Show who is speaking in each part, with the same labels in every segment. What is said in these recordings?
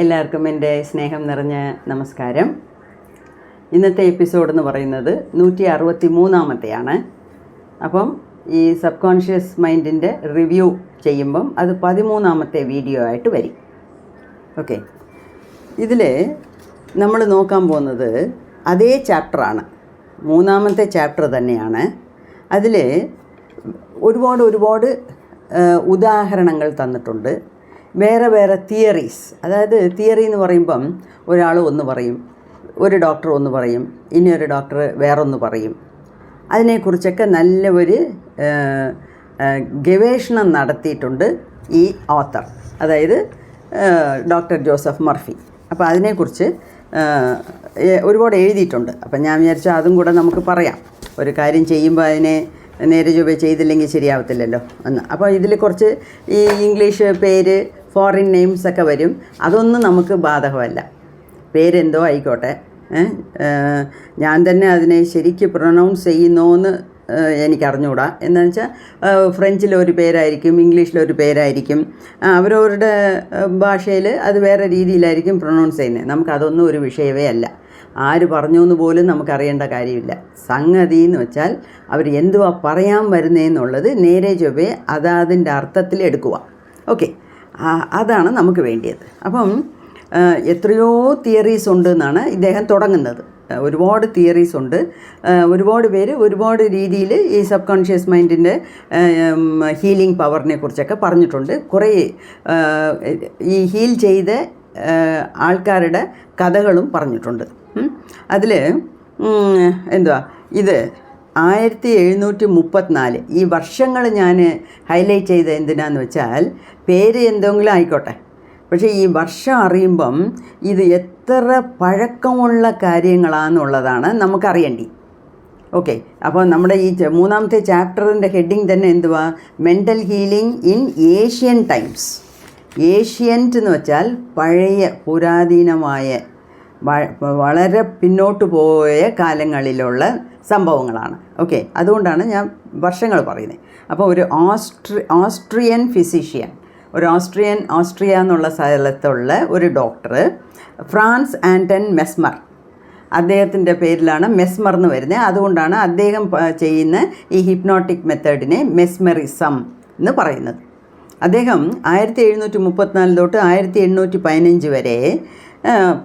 Speaker 1: എല്ലാവർക്കും എന്റെ സ്നേഹം നിറഞ്ഞ നമസ്കാരം. ഇന്നത്തെ എപ്പിസോഡ് എന്ന് പറയുന്നത് നൂറ്റി അറുപത്തി മൂന്നാമത്തെയാണ് അപ്പം ഈ സബ് കോൺഷ്യസ് മൈൻഡിന്റെ റിവ്യൂ ചെയ്യുമ്പം അത് പതിമൂന്നാമത്തെ വീഡിയോ ആയിട്ട് വരും. ഓക്കെ ഇതിൽ നമ്മൾ നോക്കാൻ പോകുന്നത് അതേ ചാപ്റ്ററാണ് മൂന്നാമത്തെ ചാപ്റ്റർ തന്നെയാണ്. അതിൽ ഒരുപാട് ഒരുപാട് ഉദാഹരണങ്ങൾ തന്നിട്ടുണ്ട്. വേറെ വേറെ തിയറീസ്. അതായത് തിയറി എന്ന് പറയുമ്പം ഒരാൾ ഒന്ന് പറയും ഒരു ഡോക്ടർ ഒന്ന് പറയും ഇനി ഒരു ഡോക്ടർ വേറൊന്ന് പറയും. അതിനെക്കുറിച്ചൊക്കെ നല്ല ഒരു ഗവേഷണം നടത്തിയിട്ടുണ്ട് ഈ ഓത്തർ. അതായത് ഡോക്ടർ ജോസഫ് മർഫി. അപ്പോൾ അതിനെക്കുറിച്ച് ഒരുപാട് എഴുതിയിട്ടുണ്ട്. അപ്പം ഞാൻ വിചാരിച്ചാൽ അതും കൂടെ നമുക്ക് പറയാം. ഒരു കാര്യം ചെയ്യുമ്പോൾ അതിനെ നേരെ ചൊവ്വ ചെയ്തില്ലെങ്കിൽ ശരിയാവത്തില്ലല്ലോ എന്ന്. അപ്പോൾ ഇതിൽ കുറച്ച് ഈ ഇംഗ്ലീഷ് പേര് ഫോറിൻ നെയിംസ് ഒക്കെ വരും. അതൊന്നും നമുക്ക് ബാധകമല്ല. പേരെന്തോ ആയിക്കോട്ടെ. ഞാൻ തന്നെ അതിനെ ശരിക്ക് പ്രൊണൗൺസ് ചെയ്യുന്നോന്ന് എനിക്ക് അറിഞ്ഞുകൂടാ എന്താണെന്ന് വെച്ചാൽ ഫ്രഞ്ചിലൊരു പേരായിരിക്കും ഇംഗ്ലീഷിലൊരു പേരായിരിക്കും. അവരവരുടെ ഭാഷയിൽ അത് വേറെ രീതിയിലായിരിക്കും പ്രൊണൗൺസ് ചെയ്യുന്നത്. നമുക്കതൊന്നും ഒരു വിഷയമേ അല്ല. ആര് പറഞ്ഞു എന്ന് പോലും നമുക്കറിയേണ്ട കാര്യമില്ല. സംഗതി എന്ന് വെച്ചാൽ അവർ എന്തുവാ പറയാൻ വരുന്നതെന്നുള്ളത് നേരെ ചൊവ്വേ അതാതിന്റെ അർത്ഥത്തിൽ എടുക്കുക ഓക്കെ. അതാണ് നമുക്ക് വേണ്ടിയത്. അപ്പം എത്രയോ തിയറീസ് ഉണ്ട് എന്നാണ് ഇദ്ദേഹം തുടങ്ങുന്നത്. ഒരുപാട് തിയറീസ് ഉണ്ട്. ഒരുപാട് പേര് ഒരുപാട് രീതിയിൽ ഈ സബ് കോൺഷ്യസ് മൈൻഡിന്റെ ഹീലിംഗ് പവറിനെ കുറിച്ചൊക്കെ പറഞ്ഞിട്ടുണ്ട്. കുറേ ഈ ഹീൽ ചെയ്ത ആൾക്കാരുടെ കഥകളും പറഞ്ഞിട്ടുണ്ട്. അതിൽ എന്തുവാ ഇത് ആയിരത്തി എഴുന്നൂറ്റി മുപ്പത്തിനാല് ഈ വർഷങ്ങൾ ഞാൻ ഹൈലൈറ്റ് ചെയ്ത് എന്തിനാന്ന് വെച്ചാൽ പേര് എന്തെങ്കിലും ആയിക്കോട്ടെ. പക്ഷേ ഈ വർഷം അറിയുമ്പം ഇത് എത്ര പഴക്കമുള്ള കാര്യങ്ങളാണെന്നുള്ളതാണ് നമുക്കറിയേണ്ടി. ഓക്കെ അപ്പോൾ നമ്മുടെ ഈ മൂന്നാമത്തെ ചാപ്റ്ററിന്റെ ഹെഡിങ് തന്നെ എന്തുവാ? Mental healing in ancient times ancient എന്ന് വെച്ചാൽ പഴയ പുരാതീനമായ വളരെ പിന്നോട്ട് പോയ കാലങ്ങളിലുള്ള സംഭവങ്ങളാണ്. ഓക്കെ അതുകൊണ്ടാണ് ഞാൻ വർഷങ്ങൾ പറയുന്നത് അപ്പോൾ ഒരു ഓസ്ട്രി ഓസ്ട്രിയൻ ഫിസിഷ്യൻ. ഒരു ഓസ്ട്രിയൻ ഓസ്ട്രിയ എന്നുള്ള സ്ഥലത്തുള്ള ഒരു ഡോക്ടർ ഫ്രാൻസ് ആന്റൺ മെസ്മർ. അദ്ദേഹത്തിന്റെ പേരിലാണ് മെസ്മർ എന്ന് വരുന്നത് അതുകൊണ്ടാണ് അദ്ദേഹം ചെയ്യുന്ന ഈ ഹിപ്നോട്ടിക് മെത്തേഡിനെ മെസ്മറിസം എന്ന് പറയുന്നത്. അദ്ദേഹം ആയിരത്തി എഴുന്നൂറ്റി മുപ്പത്തിനാല് തൊട്ട് ആയിരത്തി എണ്ണൂറ്റി പതിനഞ്ച് വരെ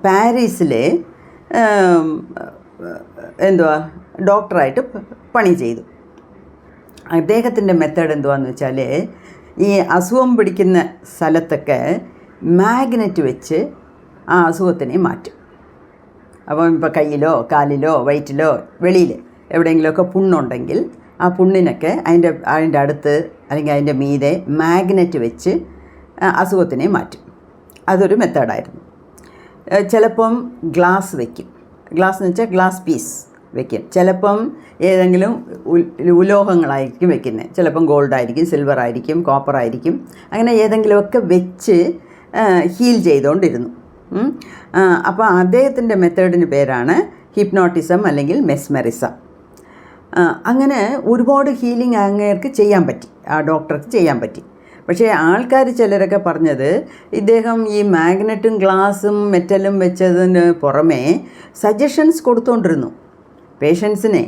Speaker 1: പാരീസിലെ എന്തുവാ ഡോക്ടറായിട്ട് പണി ചെയ്തു. അദ്ദേഹത്തിന്റെ മെത്തേഡ് എന്തുവാന്ന് വെച്ചാൽ ഈ അസുഖം പിടിക്കുന്ന സ്ഥലത്തൊക്കെ മാഗ്നറ്റ് വെച്ച് ആ അസുഖത്തിനെ മാറ്റും. അപ്പം ഇപ്പോൾ കയ്യിലോ കാലിലോ വയറ്റിലോ വെളിയിൽ എവിടെയെങ്കിലുമൊക്കെ പുണ്ണുണ്ടെങ്കിൽ ആ പുണ്ണിനൊക്കെ അതിന്റെ അതിന്റെ അടുത്ത് അല്ലെങ്കിൽ അതിന്റെ മീതെ മാഗ്നറ്റ് വെച്ച് അസുഖത്തിനെ മാറ്റും. അതൊരു മെത്തേഡായിരുന്നു. ചിലപ്പം ഗ്ലാസ് വയ്ക്കും ഗ്ലാസ് എന്ന് വെച്ചാൽ ഗ്ലാസ് പീസ്. വെക്കും. ചിലപ്പം ഏതെങ്കിലും ഉലോഹങ്ങളായിരിക്കും വെക്കുന്നത് ചിലപ്പം ഗോൾഡ് ആയിരിക്കും സിൽവർ ആയിരിക്കും കോപ്പർ ആയിരിക്കും അങ്ങനെ ഏതെങ്കിലുമൊക്കെ വെച്ച് ഹീൽ ചെയ്തുകൊണ്ടിരുന്നു അപ്പോൾ അദ്ദേഹത്തിന്റെ മെത്തേഡിന് പേരാണ് ഹിപ്നോട്ടിസം അല്ലെങ്കിൽ മെസ്മറിസം. അങ്ങനെ ഒരുപാട് ഹീലിംഗ് അങ്ങേർക്ക് ചെയ്യാൻ പറ്റി. ആ ഡോക്ടർക്ക് ചെയ്യാൻ പറ്റി. പക്ഷേ ആൾക്കാർ ചിലരൊക്കെ പറഞ്ഞത് ഇദ്ദേഹം ഈ മാഗ്നറ്റും ഗ്ലാസും മെറ്റലും വെച്ചതിന് പുറമേ സജഷൻസ് കൊടുത്തുകൊണ്ടിരുന്നു പേഷ്യൻസിനെ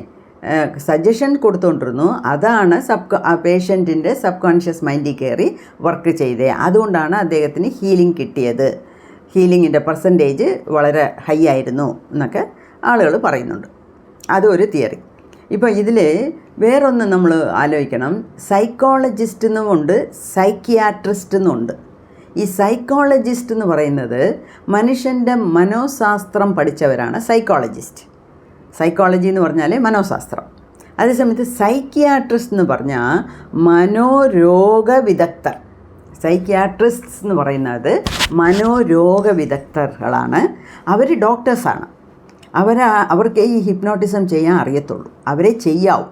Speaker 1: സജഷൻ കൊടുത്തുകൊണ്ടിരുന്നു അതാണ് സബ് പേഷ്യന്റിന്റെ സബ് കോൺഷ്യസ് മൈൻഡിൽ കയറി വർക്ക് ചെയ്തത് അതുകൊണ്ടാണ് അദ്ദേഹത്തിന് ഹീലിംഗ് കിട്ടിയത്. ഹീലിങ്ങിന്റെ പെർസെന്റേജ് വളരെ ഹൈ ആയിരുന്നു എന്നൊക്കെ ആളുകൾ പറയുന്നുണ്ട്. അതൊരു തിയറി ഇപ്പോൾ ഇതിൽ വേറൊന്ന് നമ്മൾ ആലോചിക്കണം. സൈക്കോളജിസ്റ്റ് എന്നുമുണ്ട് സൈക്കിയാട്രിസ്റ്റ് എന്നുമുണ്ട് ഈ സൈക്കോളജിസ്റ്റ് എന്ന് പറയുന്നത് മനുഷ്യന്റെ മനോശാസ്ത്രം പഠിച്ചവരാണ് സൈക്കോളജിസ്റ്റ് സൈക്കോളജി എന്ന് പറഞ്ഞാൽ മനോശാസ്ത്രം. അതേസമയത്ത് സൈക്കിയാട്രിസ്റ്റ് എന്ന് പറഞ്ഞാൽ മനോരോഗ വിദഗ്ധർ സൈക്കിയാട്രിസ്റ്റ്സ് എന്ന് പറയുന്നത് മനോരോഗ വിദഗ്ധകളാണ് അവർ ഡോക്ടേഴ്സാണ് അവരാ അവർക്ക് ഈ ഹിപ്നോട്ടിസം ചെയ്യാൻ അറിയത്തുള്ളൂ. അവരെ ചെയ്യാവും.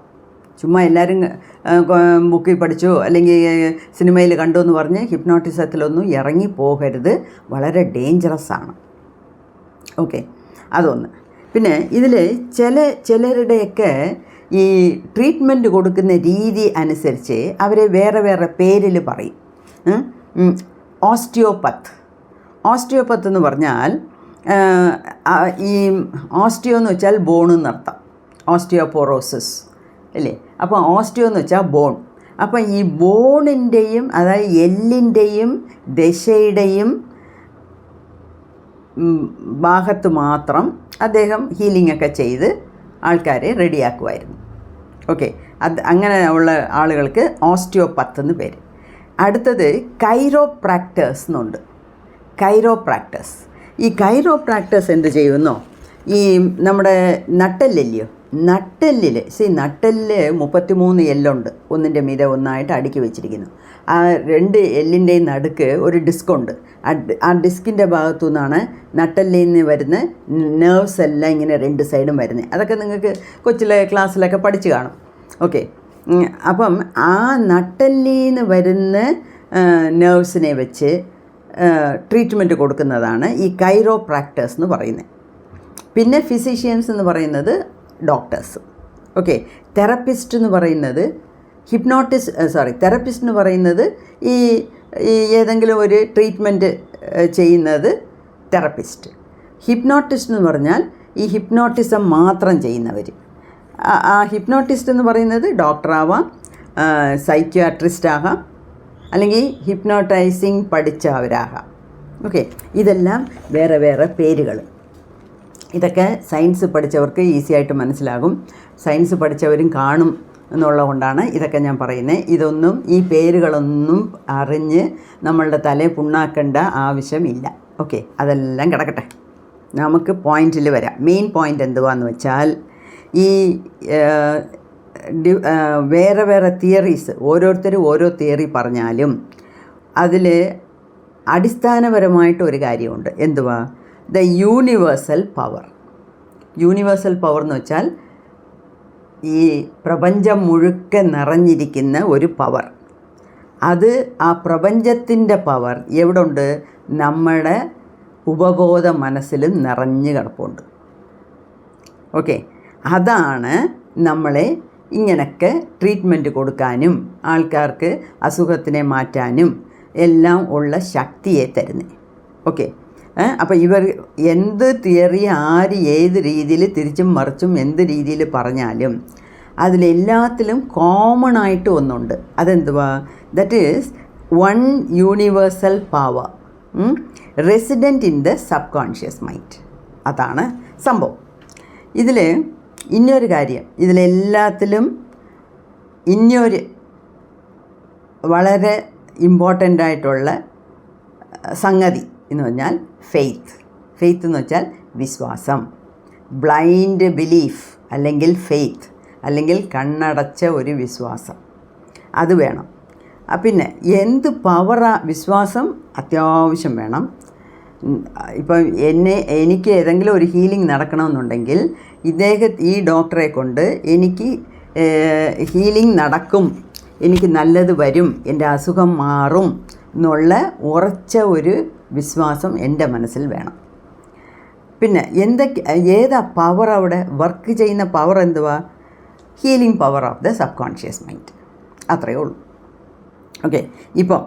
Speaker 1: ചുമ്മാ എല്ലാവരും ബുക്കിൽ പഠിച്ചോ അല്ലെങ്കിൽ സിനിമയിൽ കണ്ടു എന്ന് പറഞ്ഞ് ഹിപ്നോട്ടിസത്തിലൊന്നും ഇറങ്ങി പോകരുത് വളരെ ഡേഞ്ചറസ് ആണ്. ഓക്കെ അതൊന്ന്. പിന്നെ ഇതിൽ ചില ചിലരുടെയൊക്കെ ഈ ട്രീറ്റ്മെന്റ് കൊടുക്കുന്ന രീതി അനുസരിച്ച് അവരെ വേറെ വേറെ പേരിൽ പറയും. ഓസ്റ്റിയോപത്ത്. ഓസ്റ്റിയോപ്പത്ത് എന്ന് പറഞ്ഞാൽ ഈ ഓസ്റ്റിയോ എന്ന് വെച്ചാൽ ബോൺ എന്നർത്ഥം. ഓസ്റ്റിയോപോറോസിസ്. അല്ലേ? അപ്പോൾ ഓസ്റ്റിയോ എന്ന് വെച്ചാൽ ബോൺ. അപ്പം ഈ ബോണിന്റെയും അതായത് എല്ലിന്റെയും ദശയുടെയും ഭാഗത്ത് മാത്രം അദ്ദേഹം ഹീലിംഗ് ഒക്കെ ചെയ്ത് ആൾക്കാരെ റെഡിയാക്കുമായിരുന്നു. ഓക്കെ അത് അങ്ങനെ ഉള്ള ആളുകൾക്ക് ഓസ്റ്റിയോപത്ത് എന്ന് പേര്. അടുത്തത് കൈറോ പ്രാക്ടേഴ്സ് എന്നുണ്ട്. കൈറോ പ്രാക്ടേഴ്സ് ഈ കൈറോ പ്രാക്ടേഴ്സ് എന്ത് ചെയ്യുന്നോ? ഈ നമ്മുടെ നട്ടെല്ലില്ലയോ? നട്ടെല്ലിൽ സി നട്ടെല്ല് മുപ്പത്തിമൂന്ന് എല്ലുണ്ട്. ഒന്നിന്റെ മീതെ ഒന്നായിട്ട് അടുക്കി വെച്ചിരിക്കുന്നു. ആ രണ്ട് എല്ലിന്റെയും നടുക്ക് ഒരു ഡിസ്ക് ഉണ്ട്. ആ ഡിസ്കിന്റെ ഭാഗത്തു നിന്നാണ് നട്ടെല്ലിൽ നിന്ന് വരുന്ന നെർവ്സ് എല്ലാം ഇങ്ങനെ രണ്ട് സൈഡും വരുന്നത് അതൊക്കെ നിങ്ങൾക്ക് കൊച്ചിലെ ക്ലാസ്സിലൊക്കെ പഠിച്ചു കാണും. ഓക്കെ. അപ്പം ആ നട്ടല്ലിൽ നിന്ന് വരുന്ന നെർവ്സിനെ വെച്ച് ട്രീറ്റ്മെന്റ് കൊടുക്കുന്നതാണ് ഈ കൈറോ പ്രാക്ടേഴ്സ് എന്ന് പറയുന്നത് പിന്നെ ഫിസിഷ്യൻസ് എന്ന് പറയുന്നത് ഡോക്ടേഴ്സ് ഓക്കെ. തെറപ്പിസ്റ്റ് എന്ന് പറയുന്നത് ഹിപ്നോട്ടിസ്റ്റ് സോറി തെറപ്പിസ്റ്റ് എന്ന് പറയുന്നത് ഈ ഈ ഏതെങ്കിലും ഒരു ട്രീറ്റ്മെന്റ് ചെയ്യുന്നത് തെറപ്പിസ്റ്റ് ഹിപ്നോട്ടിസ്റ്റ് എന്ന് പറഞ്ഞാൽ ഈ ഹിപ്നോട്ടിസം മാത്രം ചെയ്യുന്നവർ ആ- ഹിപ്നോട്ടിസ്റ്റ് എന്ന് പറയുന്നത് ഡോക്ടറാവാം സൈക്യാട്രിസ്റ്റ് ആകാം അല്ലെങ്കിൽ ഹിപ്നോട്ടൈസിങ് പഠിച്ചവരാകാം. ഓക്കെ ഇതെല്ലാം വേറെ വേറെ പേരുകൾ ഇതൊക്കെ സയൻസ് പഠിച്ചവർക്ക് ഈസി ആയിട്ട് മനസ്സിലാകും. സയൻസ് പഠിച്ചവരും കാണും. എന്നുള്ളതുകൊണ്ടാണ് ഇതൊക്കെ ഞാൻ പറയുന്നത്. ഇതൊന്നും ഈ പേരുകളൊന്നും അറിഞ്ഞ് നമ്മളുടെ തലയെ പുണ്ണാക്കേണ്ട ആവശ്യമില്ല. ഓക്കെ അതെല്ലാം കിടക്കട്ടെ. നമുക്ക് പോയിന്റിൽ വരാം. മെയിൻ പോയിന്റ് എന്തുവാന്ന് വെച്ചാൽ ഈ വേറെ വേറെ തിയറീസ് ഓരോരുത്തരും ഓരോ തിയറി പറഞ്ഞാലും അതിൽ അടിസ്ഥാനപരമായിട്ട് ഒരു കാര്യമുണ്ട്. എന്തുവാ? The universal power universal power എന്ന് വെച്ചാൽ ഈ പ്രപഞ്ചം മുഴുക്കെ നിറഞ്ഞിരിക്കുന്ന ഒരു പവർ അത് ആ പ്രപഞ്ചത്തിന്റെ പവർ എവിടെ ഉണ്ട് നമ്മുടെ ഉപബോധ മനസ്സിലും നിറഞ്ഞു കിടപ്പുണ്ട്. ഓക്കെ. അതാണ് നമ്മളെ ഇങ്ങനൊക്കെ ട്രീറ്റ്മെന്റ് കൊടുക്കാനും ആൾക്കാർക്ക് അസുഖത്തിനെ മാറ്റാനും എല്ലാം ഉള്ള ശക്തിയെ തരുന്നത് ഓക്കെ. അപ്പോൾ ഇവർ എന്ത് തിയറി ആര് ഏത് രീതിയിൽ തിരിച്ചും മറിച്ചും എന്ത് രീതിയിൽ പറഞ്ഞാലും അതിലെല്ലാത്തിലും കോമൺ ആയിട്ട് ഒന്നുണ്ട്. അതെന്തുവാ? That is one universal power resident in the subconscious mind അതാണ് സംഭവം. ഇതിൽ ഇനിയൊരു കാര്യം ഇതിലെല്ലാത്തിലും ഇനിയൊരു വളരെ ഇമ്പോർട്ടന്റ് ആയിട്ടുള്ള സംഗതി. എന്ന് പറഞ്ഞാൽ ഫെയ്ത്ത് ഫെയ്ത്ത് എന്ന് വെച്ചാൽ വിശ്വാസം. ബ്ലൈൻഡ് ബിലീഫ് അല്ലെങ്കിൽ ഫെയ്ത്ത് അല്ലെങ്കിൽ കണ്ണടച്ച ഒരു വിശ്വാസം. അത് വേണം. പിന്നെ എന്ത് പവറാ വിശ്വാസം അത്യാവശ്യം വേണം. ഇപ്പം എന്നെ എനിക്ക് ഏതെങ്കിലും ഒരു ഹീലിംഗ് നടക്കണമെന്നുണ്ടെങ്കിൽ ഇദ്ദേഹം ഈ ഡോക്ടറെ കൊണ്ട് എനിക്ക് ഹീലിംഗ് നടക്കും. എനിക്ക് നല്ലത് വരും. എന്റെ അസുഖം മാറും. എന്നുള്ള ഉറച്ച ഒരു വിശ്വാസം എന്റെ മനസ്സിൽ വേണം. പിന്നെ എന്തൊക്കെ ഏതാ പവർ അവിടെ? വർക്ക് ചെയ്യുന്ന പവർ എന്തുവാ? Healing power of the subconscious mind അത്രയേ ഉള്ളൂ. ഓക്കെ ഇപ്പം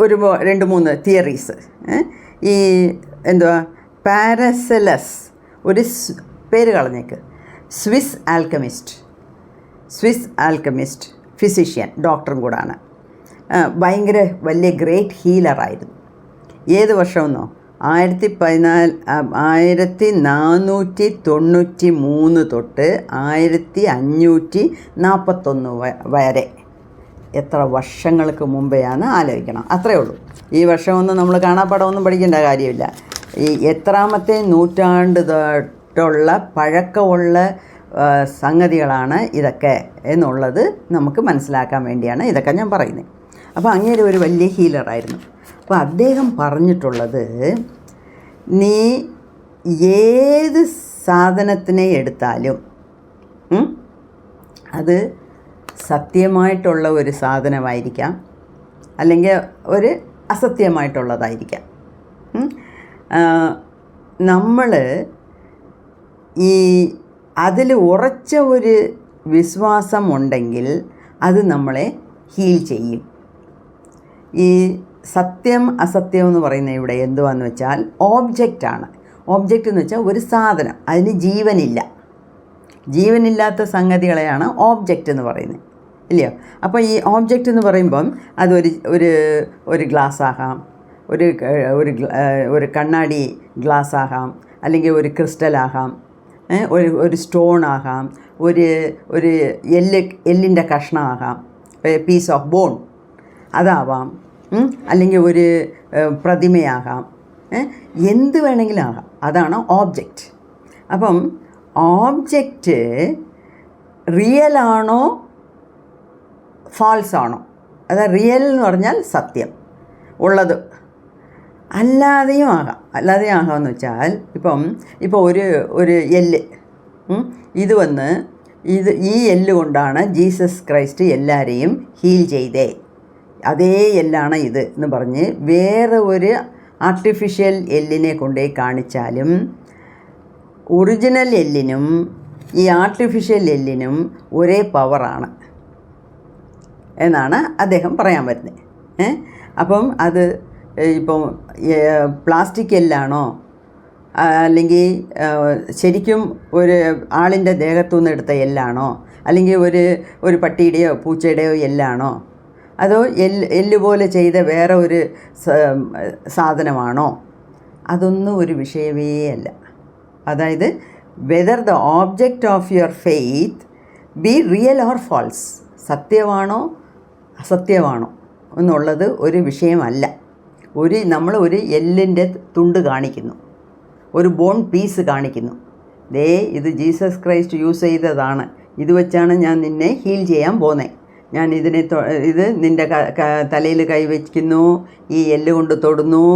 Speaker 1: ഒരു രണ്ട് മൂന്ന് തിയറീസ് ഈ എന്തുവാ? പാരസെലസ് ഒരു പേര് കളഞ്ഞേക്ക്. Swiss alchemist Swiss alchemist physician ഡോക്ടറും കൂടാണ്. ഭയങ്കര വലിയ ഗ്രേറ്റ് ഹീലറായിരുന്നു ഏത് വർഷമെന്നോ? ആയിരത്തി പതിനാല് ആയിരത്തി നാനൂറ്റി തൊണ്ണൂറ്റി മൂന്ന് തൊട്ട് ആയിരത്തി അഞ്ഞൂറ്റി നാൽപ്പത്തൊന്ന് വരെ. എത്ര വർഷങ്ങൾക്ക് മുമ്പെയാണ് ആലോചിക്കണം. അത്രേ ഉള്ളൂ. ഈ വർഷമൊന്നും നമ്മൾ കാണാപ്പാടമൊന്നും പഠിക്കേണ്ട കാര്യമില്ല. ഈ എത്രാമത്തെ നൂറ്റാണ്ട് തൊട്ടുള്ള പഴക്കമുള്ള സംഗതികളാണ് ഇതൊക്കെ എന്നുള്ളത് നമുക്ക് മനസ്സിലാക്കാൻ വേണ്ടിയാണ് ഇതൊക്കെ ഞാൻ പറയുന്നത്. അപ്പോൾ അങ്ങേര് ഒരു വലിയ ഹീലറായിരുന്നു അപ്പോൾ അദ്ദേഹം പറഞ്ഞിട്ടുള്ളത് നീ ഏത് സാധനത്തിനെ എടുത്താലും അത് സത്യമായിട്ടുള്ള ഒരു സാധനമായിരിക്കാം അല്ലെങ്കിൽ ഒരു അസത്യമായിട്ടുള്ളതായിരിക്കാം. നമ്മൾ ഈ അതിൽ ഉറച്ച ഒരു വിശ്വാസം ഉണ്ടെങ്കിൽ അത് നമ്മളെ ഹീൽ ചെയ്യും. ഈ സത്യം അസത്യം എന്ന് പറയുന്ന ഇവിടെ എന്തുവാന്ന് വെച്ചാൽ ഓബ്ജക്റ്റാണ് ഓബ്ജക്റ്റ് എന്ന് വെച്ചാൽ ഒരു സാധനം. അതിന് ജീവനില്ല. ജീവനില്ലാത്ത സംഗതികളെയാണ് ഓബ്ജക്റ്റ് എന്ന് പറയുന്നത്. ഇല്ലയോ? അപ്പോൾ ഈ ഓബ്ജക്റ്റ് എന്ന് പറയുമ്പം അതൊരു ഒരു ഒരു ഗ്ലാസ് ആകാം. ഒരു ഒരു ഒരു കണ്ണാടി ഗ്ലാസ് ആകാം. അല്ലെങ്കിൽ ഒരു ക്രിസ്റ്റൽ ആകാം. ഒരു ഒരു സ്റ്റോൺ ആകാം. ഒരു ഒരു എല്ല് എല്ലിന്റെ കഷ്ണമാകാം പീസ് ഓഫ് ബോൺ അതാവാം. അല്ലെങ്കിൽ ഒരു പ്രതിമയാകാം. എന്ത് വേണമെങ്കിലും ആകാം. അതാണ് ഓബ്ജക്റ്റ് അപ്പം ഓബ്ജക്റ്റ് റിയൽ ആണോ ഫാൾസ് ആണോ? അതായത് റിയൽ എന്ന് പറഞ്ഞാൽ സത്യം ഉള്ളത്. അല്ലാതെയും ആകാം. അല്ലാതെയും ആകാമെന്ന് വെച്ചാൽ ഇപ്പം ഇപ്പോൾ ഒരു ഒരു എല്ല് ഇത് വന്ന് ഇത് ഈ എല്ല് കൊണ്ടാണ് ജീസസ് ക്രൈസ്റ്റ് എല്ലാവരെയും ഹീൽ ചെയ്തേ. അതേ എല്ലാണ് ഇത് എന്ന് പറഞ്ഞ് വേറെ ഒരു ആർട്ടിഫിഷ്യൽ എല്ലിനെ കൊണ്ടേ കാണിച്ചാലും ഒറിജിനൽ എല്ലിനും ഈ ആർട്ടിഫിഷ്യൽ എല്ലിനും ഒരേ പവറാണ് എന്നാണ് അദ്ദേഹം പറയാൻ വരുന്നത്. അപ്പം അത് ഇപ്പം പ്ലാസ്റ്റിക് എല്ലാണോ അല്ലെങ്കിൽ ശരിക്കും ഒരു ആളിന്റെ ദേഹത്തു നിന്ന് എടുത്ത എല്ലാണോ അല്ലെങ്കിൽ ഒരു ഒരു പട്ടിയുടെയോ പൂച്ചയുടെയോ എല്ലാണോ അതോ എല്ല് എല്ല് പോലെ ചെയ്ത വേറെ ഒരു സാധനമാണോ? അതൊന്നും ഒരു വിഷയമേ അല്ല. അതായത് whether the object of your faith be real or false സത്യമാണോ അസത്യമാണോ എന്നുള്ളത് ഒരു വിഷയമല്ല. ഒരു നമ്മൾ ഒരു എല്ലിന്റെ തുണ്ട് കാണിക്കുന്നു. ഒരു ബോൺ പീസ് കാണിക്കുന്നു. ദേ ഇത് ജീസസ് ക്രൈസ്റ്റ് യൂസ് ചെയ്തതാണ്. ഇത് വെച്ചാണ് ഞാൻ നിന്നെ ഹീൽ ചെയ്യാൻ പോന്നെ. ഞാൻ ഇതിനെ ഇത് നിന്റെ തലയിൽ കൈവയ്ക്കുന്നു ഈ എല്ല് കൊണ്ട് തൊടുന്നു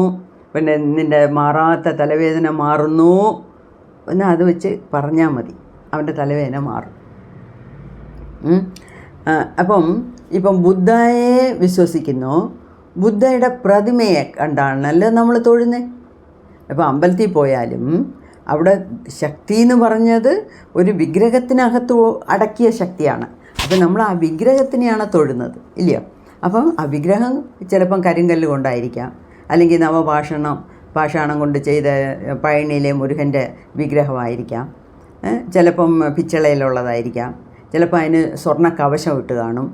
Speaker 1: പിന്നെ നിന്റെ മാറാത്ത തലവേദന മാറുന്നു. എന്നാൽ അത് വെച്ച് പറഞ്ഞാൽ മതി. അവന്റെ തലവേദന മാറും. അപ്പം ഇപ്പം ബുദ്ധയെ വിശ്വസിക്കുന്നു. ബുദ്ധയുടെ പ്രതിമയെ കണ്ടാണല്ലോ നമ്മൾ തൊഴുന്നത് അപ്പോൾ അമ്പലത്തിൽ പോയാലും അവിടെ ശക്തി എന്ന് പറഞ്ഞത് ഒരു വിഗ്രഹത്തിനകത്ത് അടക്കിയ ശക്തിയാണ്. അപ്പോൾ നമ്മൾ ആ വിഗ്രഹത്തിനെയാണ് തൊഴുന്നത് ഇല്ലയോ? അപ്പം ആ വിഗ്രഹം ചിലപ്പം കരിങ്കല്ല് കൊണ്ടായിരിക്കാം. അല്ലെങ്കിൽ നവഭാഷണം പാഷാണം കൊണ്ട് ചെയ്ത പഴനിയിലെ മുരുകന്റെ വിഗ്രഹമായിരിക്കാം. ചിലപ്പം പിച്ചളയിലുള്ളതായിരിക്കാം. ചിലപ്പോൾ അതിന് സ്വർണ കവശം ഇട്ട് കാണും.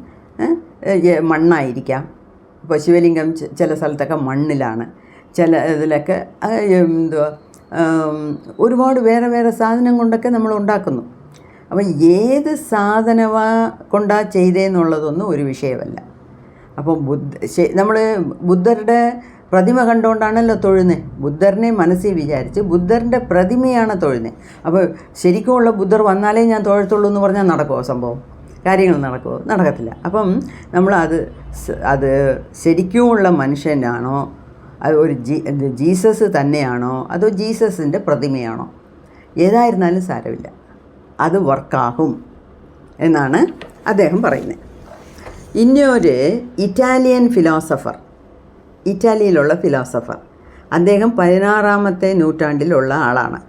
Speaker 1: മണ്ണായിരിക്കാം. ഇപ്പോൾ ശിവലിംഗം ചില സ്ഥലത്തൊക്കെ മണ്ണിലാണ്. ചില ഇതിലൊക്കെ എന്തുവാ ഒരുപാട് വേറെ വേറെ സാധനം കൊണ്ടൊക്കെ നമ്മൾ ഉണ്ടാക്കുന്നു. അപ്പം ഏത് സാധനവാ കൊണ്ടാ ചെയ്തതെന്നുള്ളതൊന്നും ഒരു വിഷയമല്ല. അപ്പം ബുദ്ധ നമ്മൾ ബുദ്ധരുടെ പ്രതിമ കണ്ടുകൊണ്ടാണല്ലോ തൊഴുന്നത് ബുദ്ധറിനെ മനസ്സിൽ വിചാരിച്ച് ബുദ്ധറിന്റെ പ്രതിമയാണ് തൊഴുന്നത് അപ്പോൾ ശരിക്കുമുള്ള ബുദ്ധർ വന്നാലേ ഞാൻ തൊഴത്തുള്ളൂ എന്ന് പറഞ്ഞാൽ നടക്കുമോ സംഭവം? കാര്യങ്ങൾ നടക്കുമോ നടക്കത്തില്ല. അപ്പം നമ്മൾ അത് അത് ശരിക്കുമുള്ള മനുഷ്യനാണോ? അത് ഒരു ജീ ജീസസ് തന്നെയാണോ? അതോ ജീസസിന്റെ പ്രതിമയാണോ? ഏതായിരുന്നാലും സാരമില്ല. അത് വർക്കാകും എന്നാണ് അദ്ദേഹം പറയുന്നത്. ഇനിയൊരു ഇറ്റാലിയൻ ഫിലോസഫർ ഇറ്റാലിയിലുള്ള ഫിലോസഫർ അദ്ദേഹം പതിനാറാമത്തെ നൂറ്റാണ്ടിലുള്ള ആളാണ്.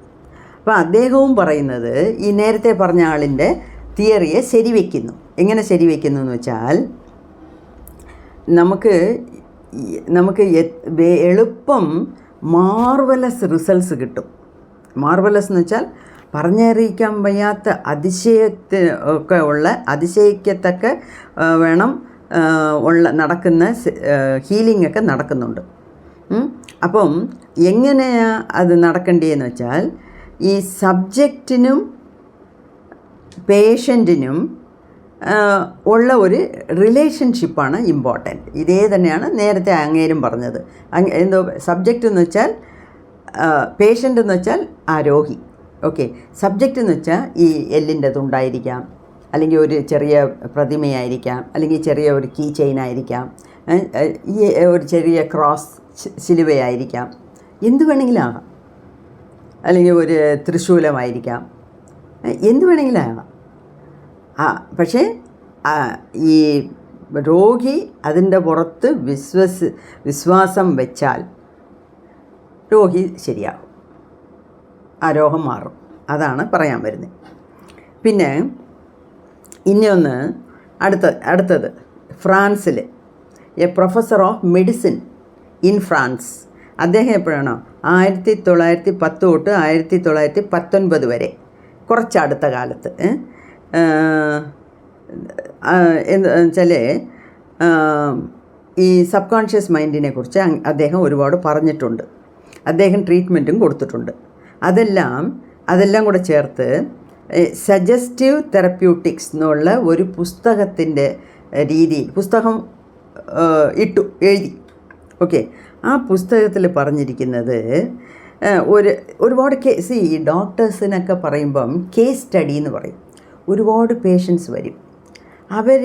Speaker 1: അപ്പോൾ അദ്ദേഹവും പറയുന്നത് ഈ നേരത്തെ പറഞ്ഞ ആളിന്റെ തിയറിയെ ശരിവെക്കുന്നു. എങ്ങനെ ശരിവെക്കുന്നു എന്ന് വെച്ചാൽ നമുക്ക് നമുക്ക് എളുപ്പം മാർവലസ് റിസൾട്ട്സ് കിട്ടും. മാർവലസ് എന്ന് വെച്ചാൽ പറഞ്ഞറിയിക്കാൻ വയ്യാത്ത അതിശയത്തിന് ഒക്കെ ഉള്ള അതിശയിക്കത്തക്ക വേണം ഉള്ള നടക്കുന്ന ഹീലിംഗ് ഒക്കെ നടക്കുന്നുണ്ട്. അപ്പം എങ്ങനെയാണ് അത് നടക്കേണ്ടതെന്ന് വെച്ചാൽ ഈ സബ്ജക്റ്റിനും പേഷ്യന്റിനും ഉള്ള ഒരു റിലേഷൻഷിപ്പാണ് ഇമ്പോർട്ടന്റ് ഇതേ തന്നെയാണ് നേരത്തെ അങ്ങേരും പറഞ്ഞത്. എന്തോ സബ്ജക്റ്റ് എന്ന് വെച്ചാൽ പേഷ്യന്റ് എന്ന് വെച്ചാൽ ആ രോഗി ഓക്കെ സബ്ജക്റ്റ് എന്ന് വെച്ചാൽ ഈ എല്ലിന്റെ തുണ്ടായിരിക്കാം അല്ലെങ്കിൽ ഒരു ചെറിയ പ്രതിമയായിരിക്കാം. അല്ലെങ്കിൽ ചെറിയ ഒരു കീ ചെയിൻ ആയിരിക്കാം. ഈ ഒരു ചെറിയ ക്രോസ് ശിലുവയായിരിക്കാം. എന്ത് വേണമെങ്കിലും ആകാം അല്ലെങ്കിൽ ഒരു തൃശൂലമായിരിക്കാം. എന്ത് വേണമെങ്കിലും ആകാം ആ പക്ഷേ ഈ രോഗി അതിന്റെ പുറത്ത് വിശ്വസ് വിശ്വാസം വെച്ചാൽ രോഗി ശരിയാകും. ആ രോഗം മാറും. അതാണ് പറയാൻ വരുന്നത് പിന്നെ ഇനിയൊന്ന് അടുത്ത അടുത്തത്. ഫ്രാൻസിൽ a professor of medicine in France. അദ്ദേഹം എപ്പോഴാണോ? ആയിരത്തി തൊള്ളായിരത്തി പത്ത് തൊട്ട് ആയിരത്തി തൊള്ളായിരത്തി പത്തൊൻപത് വരെ കുറച്ചടുത്ത കാലത്ത് എന്താ വെച്ചാൽ ഈ സബ് കോൺഷ്യസ് മൈൻഡിനെ കുറിച്ച് അദ്ദേഹം ഒരുപാട് പറഞ്ഞിട്ടുണ്ട്. അദ്ദേഹം ട്രീറ്റ്മെന്റും കൊടുത്തിട്ടുണ്ട്. അതെല്ലാം അതെല്ലാം കൂടെ ചേർത്ത് സജസ്റ്റീവ് തെറപ്യൂട്ടിക്സ് എന്നുള്ള ഒരു പുസ്തകത്തിന്റെ രീതി പുസ്തകം ഇട്ടു എഴുതി. ഓക്കെ. ആ പുസ്തകത്തിൽ പറഞ്ഞിരിക്കുന്നത് ഒരു ഒരുപാട് കേസ് ഈ ഡോക്ടേഴ്സിനൊക്കെ പറയുമ്പം കേസ് സ്റ്റഡി എന്ന് പറയും. ഒരുപാട് പേഷ്യൻസ് വരും. അവർ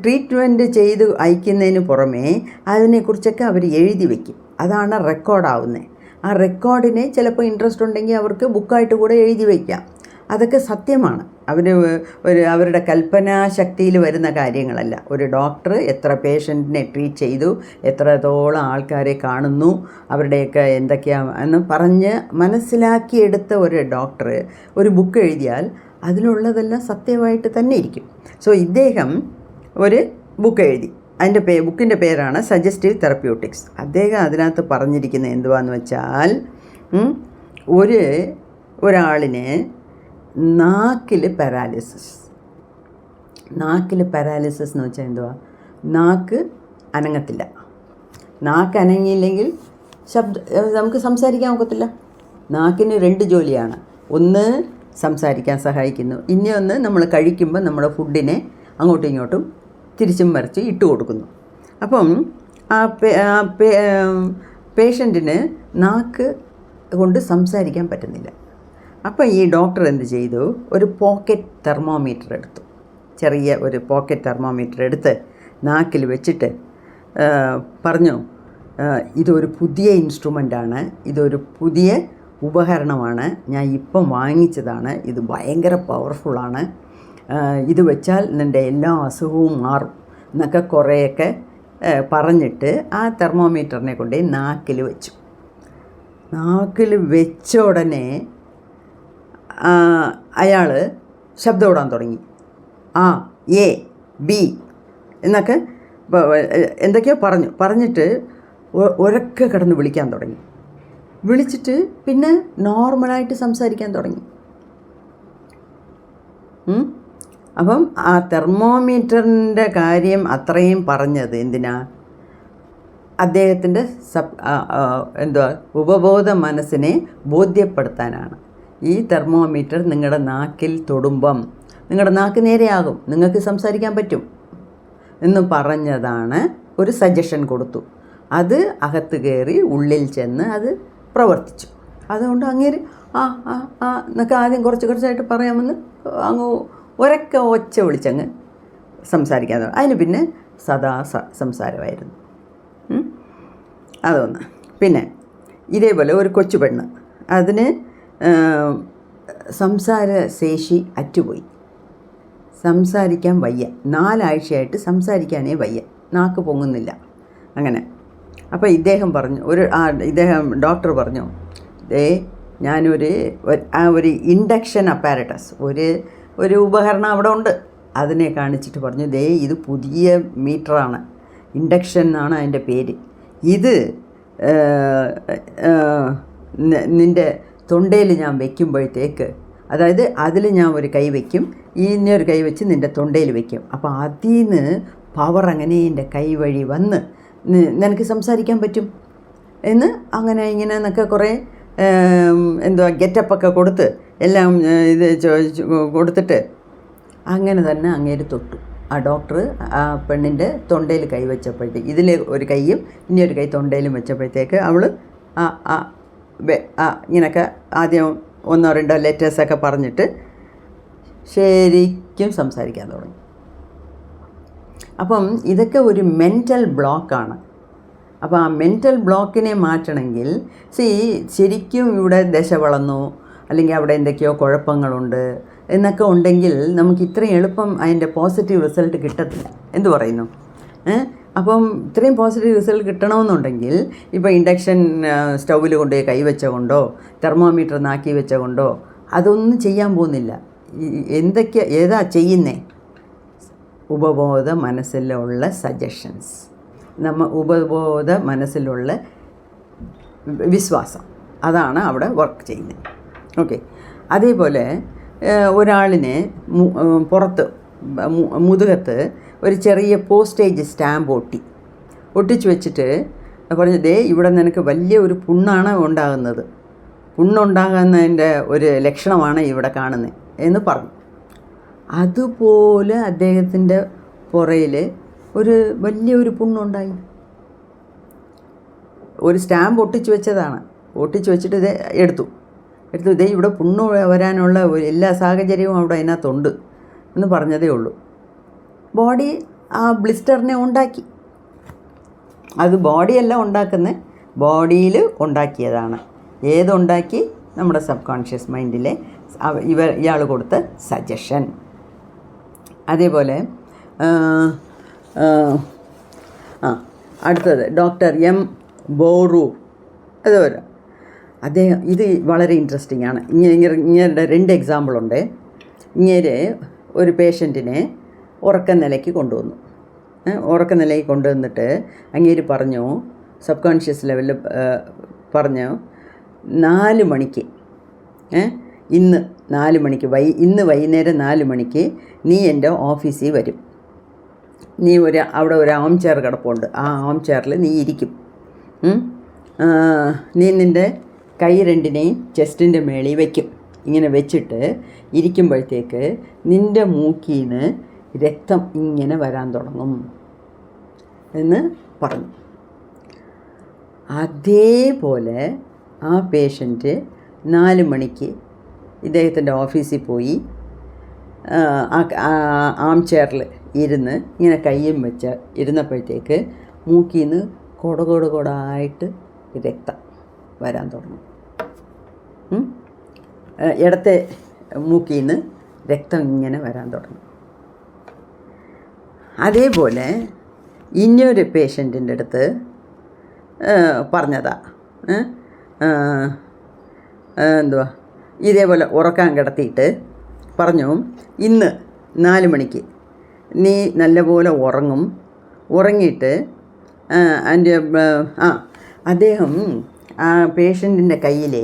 Speaker 1: ട്രീറ്റ്മെന്റ് ചെയ്ത് അയക്കുന്നതിന് പുറമേ അതിനെക്കുറിച്ചൊക്കെ അവർ എഴുതി വയ്ക്കും അതാണ് റെക്കോർഡാവുന്നത് ആ റെക്കോർഡിനെ ചിലപ്പോൾ ഇൻട്രസ്റ്റ് ഉണ്ടെങ്കിൽ അവർക്ക് ബുക്കായിട്ട് കൂടെ എഴുതി വയ്ക്കാം അതൊക്കെ സത്യമാണ്. അവർ ഒരു അവരുടെ കൽപ്പനാശക്തിയിൽ വരുന്ന കാര്യങ്ങളല്ല. ഒരു ഡോക്ടർ എത്ര പേഷ്യന്റിനെ ട്രീറ്റ് ചെയ്തു എത്രത്തോളം ആൾക്കാരെ കാണുന്നു അവരുടെയൊക്കെ എന്തൊക്കെയാണ് എന്ന് പറഞ്ഞ് മനസ്സിലാക്കിയെടുത്ത ഒരു ഡോക്ടർ ഒരു ബുക്ക് എഴുതിയാൽ അതിലുള്ളതെല്ലാം സത്യമായിട്ട് തന്നെ ഇരിക്കും. സോ ഇദ്ദേഹം ഒരു ബുക്ക് എഴുതി. അതിന്റെ പേ ബുക്കിന്റെ പേരാണ് സജസ്റ്റീവ് തെറപ്യൂട്ടിക്സ്. അദ്ദേഹം അതിനകത്ത് പറഞ്ഞിരിക്കുന്നത് എന്തുവാന്ന് വെച്ചാൽ ഒരു ഒരാളിന് നാക്കിൽ പാരാലിസിസ്. നാക്കിൽ പാരാലിസിസ് എന്ന് വെച്ചാൽ എന്തുവാ? നാക്ക് അനങ്ങത്തില്ല. നാക്ക് അനങ്ങിയില്ലെങ്കിൽ ശബ്ദ നമുക്ക് സംസാരിക്കാൻ ഒക്കത്തില്ല. നാക്കിന് രണ്ട് ജോലിയാണ്. ഒന്ന് സംസാരിക്കാൻ സഹായിക്കുന്നു. ഇനി ഒന്ന് നമ്മൾ കഴിക്കുമ്പോൾ നമ്മുടെ ഫുഡിനെ അങ്ങോട്ടും ഇങ്ങോട്ടും തിരിച്ചും മറിച്ച് ഇട്ട് കൊടുക്കുന്നു. അപ്പം ആ പേഷ്യന്റിന് നാക്ക് കൊണ്ട് സംസാരിക്കാൻ പറ്റുന്നില്ല. അപ്പം ഈ ഡോക്ടർ എന്ത് ചെയ്തു? ഒരു പോക്കറ്റ് തെർമോമീറ്റർ എടുത്തു. ചെറിയ ഒരു പോക്കറ്റ് തെർമോമീറ്റർ എടുത്ത് നാക്കിൽ വെച്ചിട്ട് പറഞ്ഞു ഇതൊരു പുതിയ ഇൻസ്ട്രുമെന്റാണ് ഇതൊരു പുതിയ ഉപകരണമാണ് ഞാൻ ഇപ്പം വാങ്ങിച്ചതാണ് ഇത് ഭയങ്കര പവർഫുള്ളാണ് ഇത് വെച്ചാൽ നിന്റെ എല്ലാ അസുഖവും മാറും എന്നൊക്കെ കുറേയൊക്കെ പറഞ്ഞിട്ട് ആ തെർമോമീറ്ററിനെ കൊണ്ട് നാക്കിൽ വെച്ചു. നാക്കിൽ വെച്ച ഉടനെ അയാൾ ശബ്ദം ഇടാൻ തുടങ്ങി. ആ എ ബി എന്നൊക്കെ എന്തൊക്കെയോ പറഞ്ഞു. പറഞ്ഞിട്ട് ഒരൊക്കെ കിടന്ന് വിളിക്കാൻ തുടങ്ങി. വിളിച്ചിട്ട് പിന്നെ നോർമലായിട്ട് സംസാരിക്കാൻ തുടങ്ങി. അപ്പം ആ തെർമോമീറ്ററിന്റെ കാര്യം അത്രയും പറഞ്ഞത് എന്തിനാ? അദ്ദേഹത്തിന്റെ സബ് എന്തുവാ ഉപബോധ മനസ്സിനെ ബോധ്യപ്പെടുത്താനാണ്. ഈ തെർമോമീറ്റർ നിങ്ങളുടെ നാക്കിൽ തൊടുമ്പം നിങ്ങളുടെ നാക്ക് നേരെയാകും നിങ്ങൾക്ക് സംസാരിക്കാൻ പറ്റും എന്ന് പറഞ്ഞതാണ് ഒരു സജഷൻ കൊടുത്തു. അത് അകത്ത് കയറി ഉള്ളിൽ ചെന്ന് അത് പ്രവർത്തിച്ചു. അതുകൊണ്ട് അങ്ങേര് ആ ആ ആ എന്നൊക്കെ ആദ്യം കുറച്ച് കുറച്ചായിട്ട് പറയാമെന്ന് അങ്ങ് ഒരൊക്കെ ഒച്ച വിളിച്ചങ്ങ് സംസാരിക്കാൻ തുടങ്ങി അതിന് പിന്നെ സദാ സംസാരമായിരുന്നു. അതൊന്ന്. പിന്നെ ഇതേപോലെ ഒരു കൊച്ചു പെണ്ണ്. അതിന് സംസാര ശേഷി അറ്റുപോയി. സംസാരിക്കാൻ വയ്യ. നാലാഴ്ചയായിട്ട് സംസാരിക്കാനേ വയ്യ. നാക്ക് പൊങ്ങുന്നില്ല. അങ്ങനെ. അപ്പോൾ ഇദ്ദേഹം പറഞ്ഞു ഒരു ആ ഇദ്ദേഹം ഡോക്ടർ പറഞ്ഞു ദേ ഞാനൊരു ഒരു ഇൻഡക്ഷൻ അപ്പാരറ്റസ് ഒരു ഒരു ഉപകരണം അവിടെ ഉണ്ട്. അതിനെ കാണിച്ചിട്ട് പറഞ്ഞു ദേ ഇത് പുതിയ മീറ്ററാണ്. ഇൻഡക്ഷൻ എന്നാണ് അതിന്റെ പേര്. ഇത് നിന്റെ തൊണ്ടയിൽ ഞാൻ വയ്ക്കുമ്പോഴത്തേക്ക് അതായത് അതിൽ ഞാൻ ഒരു കൈ വയ്ക്കും ഇനിയൊരു കൈ വെച്ച് നിന്റെ തൊണ്ടയിൽ വയ്ക്കും അപ്പോൾ അതിൽ നിന്ന് പവർ അങ്ങനെ എന്റെ കൈ വഴി വന്ന് നിനക്ക് സംസാരിക്കാൻ പറ്റും? എന്ന് അങ്ങനെ ഇങ്ങനെ എന്നൊക്കെ കുറേ എന്തുവാ ഗെറ്റപ്പൊക്കെ കൊടുത്ത് എല്ലാം ഇത് ചോദിച്ചു കൊടുത്തിട്ട് അങ്ങനെ തന്നെ അങ്ങേര് തൊട്ടു. ആ ഡോക്ടർ ആ പെണ്ണിന്റെ തൊണ്ടയിൽ കൈ വെച്ചപ്പോഴത്തേക്ക് ഇതിൽ ഒരു കൈയും ഇനി ഒരു കൈ തൊണ്ടയിലും വെച്ചപ്പോഴത്തേക്ക് അവൾ ആ ആ ആ ഇങ്ങനെയൊക്കെ ആദ്യം ഒന്നോ രണ്ടോ ലെറ്റേഴ്സൊക്കെ പറഞ്ഞിട്ട് ശരിക്കും സംസാരിക്കാൻ തുടങ്ങി. അപ്പം ഇതൊക്കെ ഒരു മെന്റൽ ബ്ലോക്കാണ്. അപ്പോൾ ആ മെന്റൽ ബ്ലോക്കിനെ മാറ്റണമെങ്കിൽ സി ശരിക്കും ഇവിടെ ദശ വളർന്നു അല്ലെങ്കിൽ അവിടെ എന്തൊക്കെയോ കുഴപ്പങ്ങളുണ്ട് എന്നൊക്കെ ഉണ്ടെങ്കിൽ നമുക്ക് ഇത്രയും എളുപ്പം അതിന്റെ പോസിറ്റീവ് റിസൾട്ട് കിട്ടത്തില്ല. എന്ന് പറയുന്നു? അപ്പം ഇത്രയും പോസിറ്റീവ് റിസൾട്ട് കിട്ടണമെന്നുണ്ടെങ്കിൽ ഇപ്പോൾ ഇൻഡക്ഷൻ സ്റ്റൗവിൽ കൊണ്ടുപോയി കൈവച്ച കൊണ്ടോ തെർമോമീറ്റർ നാക്കി വെച്ച കൊണ്ടോ അതൊന്നും ചെയ്യാൻ പോകുന്നില്ല. എന്തൊക്കെ ഏതാ ചെയ്യുന്നേ? ഉപബോധ മനസ്സിലുള്ള സജഷൻസ് നമ്മ ഉപബോധ മനസ്സിലുള്ള വിശ്വാസം. അതാണ് അവിടെ വർക്ക് ചെയ്യുന്നത്. ഓക്കെ. അതേപോലെ ഒരാളിനെ പുറത്ത് മുതുകത്ത് ഒരു ചെറിയ പോസ്റ്റേജ് സ്റ്റാമ്പ് ഒട്ടി. ഒട്ടിച്ചു വെച്ചിട്ട് പറഞ്ഞു ദേ ഇവിടെ നിനക്ക് വലിയ ഒരു പുണ്ണാണ് ഉണ്ടാകുന്നത്. പുണ്ണുണ്ടാകുന്നതിന്റെ ഒരു ലക്ഷണമാണ് ഇവിടെ കാണുന്നത് എന്ന് പറഞ്ഞു. അതുപോലെ അദ്ദേഹത്തിന്റെ പുറയിൽ ഒരു വലിയൊരു പുണ്ണുണ്ടായി. ഒരു സ്റ്റാമ്പ് ഒട്ടിച്ചു വെച്ചതാണ്. ഒട്ടിച്ചു വെച്ചിട്ട് ഇത് എടുത്തു. എടുത്തു ഇതേ ഇവിടെ പുണ്ണു വരാനുള്ള എല്ലാ സാഹചര്യവും അവിടെ അതിനകത്തുണ്ട് എന്ന് പറഞ്ഞതേ ഉള്ളൂ. ബോഡി ആ ബ്ലിസ്റ്ററിനെ ഉണ്ടാക്കി. അത് ബോഡിയല്ല ഉണ്ടാക്കുന്നത് ബോഡിയിൽ ഉണ്ടാക്കിയതാണ്. ഏതുണ്ടാക്കി? നമ്മുടെ സബ് കോൺഷ്യസ് മൈൻഡിലെ ഇവർ ഇയാൾ കൊടുത്ത സജഷൻ. അതേപോലെ ആ, അടുത്തത് ഡോക്ടർ എം ബോറു. അതുപോലെ. അദ്ദേഹം ഇത് വളരെ ഇൻട്രസ്റ്റിംഗ് ആണ്. ഇങ്ങനെ രണ്ട് എക്സാമ്പിളുണ്ട് ഇങ്ങനെ ഒരു പേഷ്യന്റിനെ ഉറക്ക നിലയ്ക്ക് കൊണ്ടുവന്നു. ഉറക്ക നിലയ്ക്ക് കൊണ്ടുവന്നിട്ട് അങ്ങേര് പറഞ്ഞു സബ് കോൺഷ്യസ് ലെവലിൽ പറഞ്ഞു നാല് മണിക്ക് ഇന്ന് നാല് മണിക്ക് വൈ ഇന്ന് വൈകുന്നേരം നാല് മണിക്ക് നീ എന്റെ ഓഫീസിൽ വരും. നീ ഒരു അവിടെ ഒരു ആം ചെയർ കിടപ്പുണ്ട്. ആ ആം ചെയറിൽ നീ ഇരിക്കും. നീ നിന്റെ കൈ രണ്ടിനെയും ചെസ്റ്റിന്റെ മേളിൽ വയ്ക്കും ഇങ്ങനെ വെച്ചിട്ട് ഇരിക്കുമ്പോഴത്തേക്ക് നിന്റെ മൂക്കിൽ നിന്ന് രക്തം ഇങ്ങനെ വരാൻ തുടങ്ങും എന്ന് പറഞ്ഞു. അതേപോലെ ആ പേഷ്യന്റ് നാല് മണിക്ക് ഇദ്ദേഹത്തിന്റെ ഓഫീസിൽ പോയി ആ, ചെയറിൽ ഇരുന്ന് ഇങ്ങനെ കയ്യും വെച്ച് ഇരുന്നപ്പോഴത്തേക്ക് മൂക്കിൽ നിന്ന് കൊട കൊട കൊടായിട്ട് രക്തം വരാൻ തുടങ്ങും. ഇടത്തെ മൂക്കിൽ നിന്ന് രക്തം ഇങ്ങനെ വരാൻ തുടങ്ങും. അതേപോലെ ഇനിയൊരു പേഷ്യന്റിന്റെ അടുത്ത് പറഞ്ഞതാ. എന്തുവാ? ഇതേപോലെ ഉറക്കാൻ കിടത്തിയിട്ട് പറഞ്ഞു ഇന്ന് നാല് മണിക്ക് നീ നല്ലപോലെ ഉറങ്ങും. ഉറങ്ങിയിട്ട് അതിന്റെ ആ അദ്ദേഹം ആ പേഷ്യന്റിന്റെ കയ്യിൽ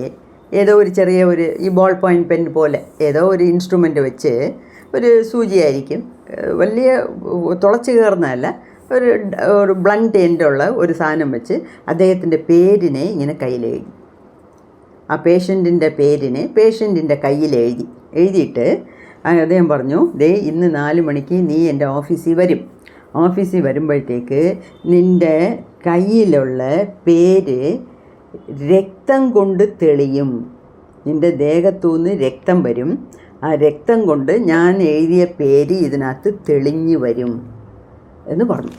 Speaker 1: ഏതോ ഒരു ചെറിയ ഒരു ഈ ബോൾ പോയിന്റ് പെൻ പോലെ ഏതോ ഒരു ഇൻസ്ട്രുമെന്റ് വെച്ച് ഒരു സൂചിയായിരിക്കും. വലിയ തുളച്ച് കയറുന്നതല്ല ഒരു ഒരു ബ്ലണ്ട് എൻഡുള്ള ഒരു സാധനം വെച്ച് അദ്ദേഹത്തിന്റെ പേരിനെ ഇങ്ങനെ കയ്യിലെഴുതി. ആ പേഷ്യന്റിന്റെ പേരിനെ പേഷ്യന്റിന്റെ കയ്യിൽ എഴുതി എഴുതിയിട്ട് അദ്ദേഹം പറഞ്ഞു ദേ ഇന്ന് നാല് മണിക്ക് നീ എന്റെ ഓഫീസിൽ വരും. ഓഫീസിൽ വരുമ്പോഴത്തേക്ക് നിന്റെ കയ്യിലുള്ള പേര് രക്തം കൊണ്ട് തെളിയും. നിന്റെ ദേഹത്തുനിന്ന് രക്തം വരും. ആ രക്തം കൊണ്ട് ഞാൻ എഴുതിയ പേര് ഇതിനകത്ത് തെളിഞ്ഞു വരും എന്ന് പറഞ്ഞു.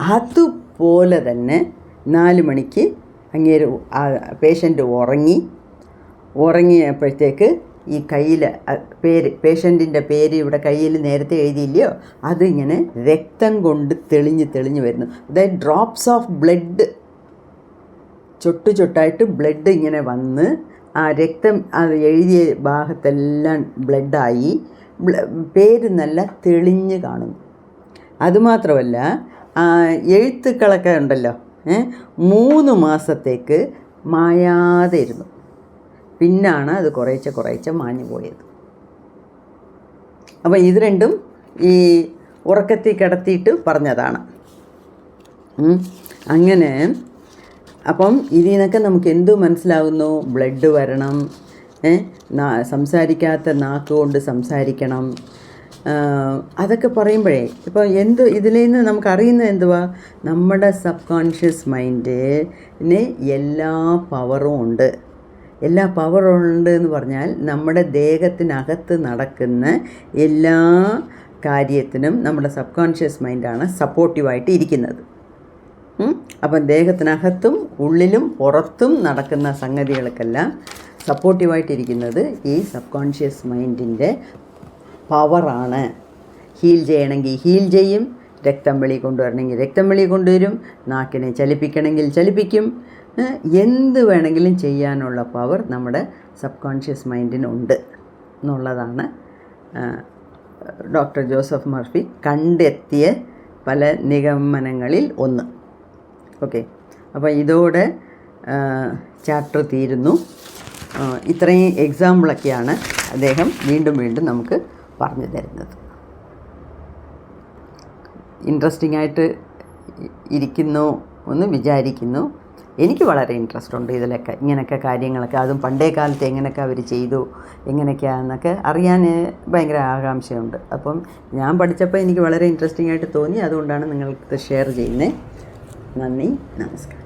Speaker 1: അതുപോലെ തന്നെ നാല് മണിക്ക് അങ്ങേര് പേഷ്യന്റ് ഉറങ്ങി. ഉറങ്ങിയപ്പോഴത്തേക്ക് ഈ കയ്യിൽ പേര് പേഷ്യന്റിന്റെ പേര് ഇവിടെ കയ്യിൽ നേരത്തെ എഴുതിയില്ലയോ? അതിങ്ങനെ രക്തം കൊണ്ട് തെളിഞ്ഞ് തെളിഞ്ഞ് വരുന്നു. അതായത് ഡ്രോപ്സ് ഓഫ് ബ്ലഡ് ചൊട്ട് ചൊട്ടായിട്ട് ബ്ലഡ് ഇങ്ങനെ വന്ന് ആ രക്തം അത് എഴുതിയ ഭാഗത്തെല്ലാം ബ്ലഡായി പേര് നല്ല തെളിഞ്ഞ് കാണുന്നു. അതുമാത്രമല്ല എഴുത്തുക്കളൊക്കെ ഉണ്ടല്ലോ മൂന്ന് മാസത്തേക്ക് മായാതെ ഇരുന്നു. പിന്നാണ് അത് കുറേശ്ശെ കുറേശ്ശെ മാഞ്ഞു പോയത്. അപ്പോൾ ഇത് രണ്ടും ഈ ഉറക്കത്തിൽ കിടത്തിയിട്ട് പറഞ്ഞതാണ്. അങ്ങനെ അപ്പം ഇതിൽ നിന്നൊക്കെ നമുക്ക് എന്തു മനസ്സിലാകുന്നു ബ്ലഡ് വരണം സംസാരിക്കാത്ത നാക്ക് കൊണ്ട് സംസാരിക്കണം. അതൊക്കെ പറയുമ്പോഴേ ഇപ്പോൾ എന്ത് ഇതിൽ നിന്ന് നമുക്ക് അറിയുന്നത് എന്തുവാ? നമ്മുടെ സബ് കോൺഷ്യസ് മൈൻഡിന് എല്ലാ പവറും ഉണ്ട്. എല്ലാ പവറും ഉണ്ട് എന്ന് പറഞ്ഞാൽ നമ്മുടെ ദേഹത്തിനകത്ത് നടക്കുന്ന എല്ലാ കാര്യത്തിനും നമ്മുടെ സബ് കോൺഷ്യസ് മൈൻഡാണ് സപ്പോർട്ടീവായിട്ട് ഇരിക്കുന്നത്. അപ്പം ദേഹത്തിനകത്തും ഉള്ളിലും പുറത്തും നടക്കുന്ന സംഗതികൾക്കെല്ലാം സപ്പോർട്ടീവായിട്ടിരിക്കുന്നത് ഈ സബ് കോൺഷ്യസ് മൈൻഡിന്റെ പവറാണ് ഹീൽ ചെയ്യണമെങ്കിൽ ഹീൽ ചെയ്യും രക്തം വെളി കൊണ്ടുവരണമെങ്കിൽ രക്തം വെളി കൊണ്ടുവരും നാക്കിനെ ചലിപ്പിക്കണമെങ്കിൽ ചലിപ്പിക്കും. എന്ത് വേണമെങ്കിലും ചെയ്യാനുള്ള പവർ നമ്മുടെ സബ് കോൺഷ്യസ് മൈൻഡിനുണ്ട് എന്നുള്ളതാണ് ഡോക്ടർ ജോസഫ് മർഫി കണ്ടെത്തിയ പല നിഗമനങ്ങളിൽ ഒന്ന്. ഓക്കെ. അപ്പോൾ ഇതോടെ ചാപ്റ്റർ തീരുന്നു. ഇത്രയും എക്സാമ്പിളൊക്കെയാണ് അദ്ദേഹം വീണ്ടും വീണ്ടും നമുക്ക് പറഞ്ഞു തരുന്നത്. ഇൻട്രസ്റ്റിംഗ് ആയിട്ട് ഇരിക്കുന്നു എന്ന് വിചാരിക്കുന്നു. എനിക്ക് വളരെ ഇൻട്രസ്റ്റ് ഉണ്ട് ഇതിലൊക്കെ ഇങ്ങനെയൊക്കെ കാര്യങ്ങളൊക്കെ. അതും പണ്ടേ കാലത്ത് എങ്ങനെയൊക്കെ അവർ ചെയ്തു എങ്ങനെയൊക്കെയാണെന്നൊക്കെ അറിയാൻ ഭയങ്കര ആകാംക്ഷയുണ്ട്. അപ്പം ഞാൻ പഠിച്ചപ്പോൾ എനിക്ക് വളരെ ഇൻട്രസ്റ്റിംഗ് ആയിട്ട് തോന്നി. അതുകൊണ്ടാണ് നിങ്ങൾക്ക് ഷെയർ ചെയ്യുന്നത് നന്ദി നമസ്കാരം